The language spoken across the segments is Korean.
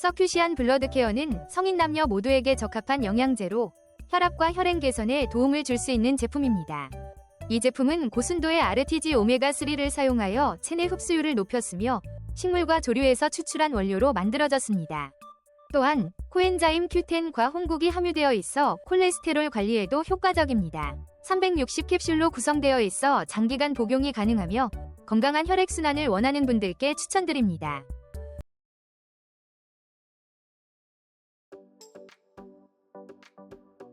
서큐시안 블러드케어는 성인 남녀 모두에게 적합한 영양제로 혈압과 혈행 개선에 도움을 줄 수 있는 제품입니다. 이 제품은 고순도의 RTG 오메가3를 사용하여 체내 흡수율을 높였으며 식물과 조류에서 추출한 원료로 만들어졌습니다. 또한 코엔자임 Q10과 홍국이 함유되어 있어 콜레스테롤 관리에도 효과적입니다. 360 캡슐로 구성되어 있어 장기간 복용이 가능하며 건강한 혈액순환을 원하는 분들께 추천드립니다.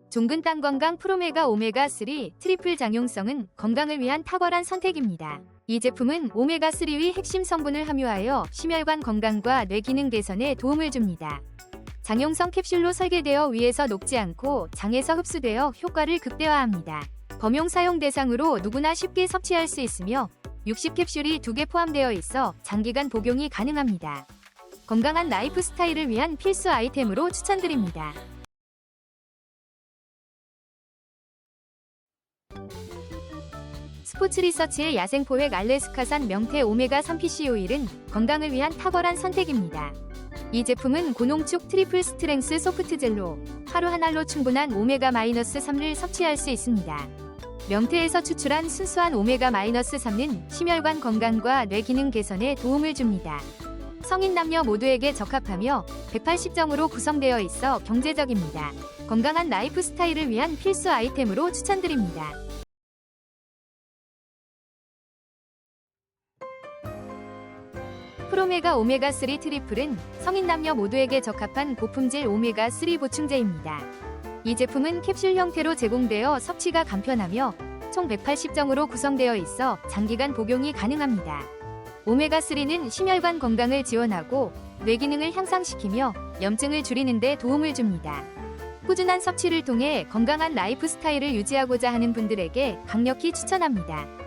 종근 땅 건강 프로메가 오메가3 트리플 장용성은 건강을 위한 탁월한 선택입니다. 이 제품은 오메가3의 핵심 성분을 함유하여 심혈관 건강과 뇌 기능 개선에 도움을 줍니다. 장용성 캡슐로 설계되어 위에서 녹지 않고 장에서 흡수되어 효과를 극대화합니다. 범용 사용 대상으로 누구나 쉽게 섭취할 수 있으며 60캡슐이 2개 포함되어 있어 장기간 복용이 가능합니다. 건강한 라이프 스타일을 위한 필수 아이템으로 추천드립니다. 스포츠 리서치의 야생포획 알래스카산 명태 오메가 3PC 오일은 건강을 위한 탁월한 선택입니다. 이 제품은 고농축 트리플 스트렝스 소프트 젤로 하루 한 알로 충분한 오메가-3를 섭취할 수 있습니다. 명태에서 추출한 순수한 오메가-3는 심혈관 건강과 뇌 기능 개선에 도움을 줍니다. 성인 남녀 모두에게 적합하며 180점으로 구성되어 있어 경제적입니다. 건강한 라이프 스타일을 위한 필수 아이템으로 추천드립니다. 프로메가 오메가3 트리플은 성인 남녀 모두에게 적합한 고품질 오메가3 보충제입니다. 이 제품은 캡슐 형태로 제공되어 섭취가 간편하며 총 180정으로 구성되어 있어 장기간 복용이 가능합니다. 오메가3는 심혈관 건강을 지원하고 뇌 기능을 향상시키며 염증을 줄이는 데 도움을 줍니다. 꾸준한 섭취를 통해 건강한 라이프 스타일을 유지하고자 하는 분들에게 강력히 추천합니다.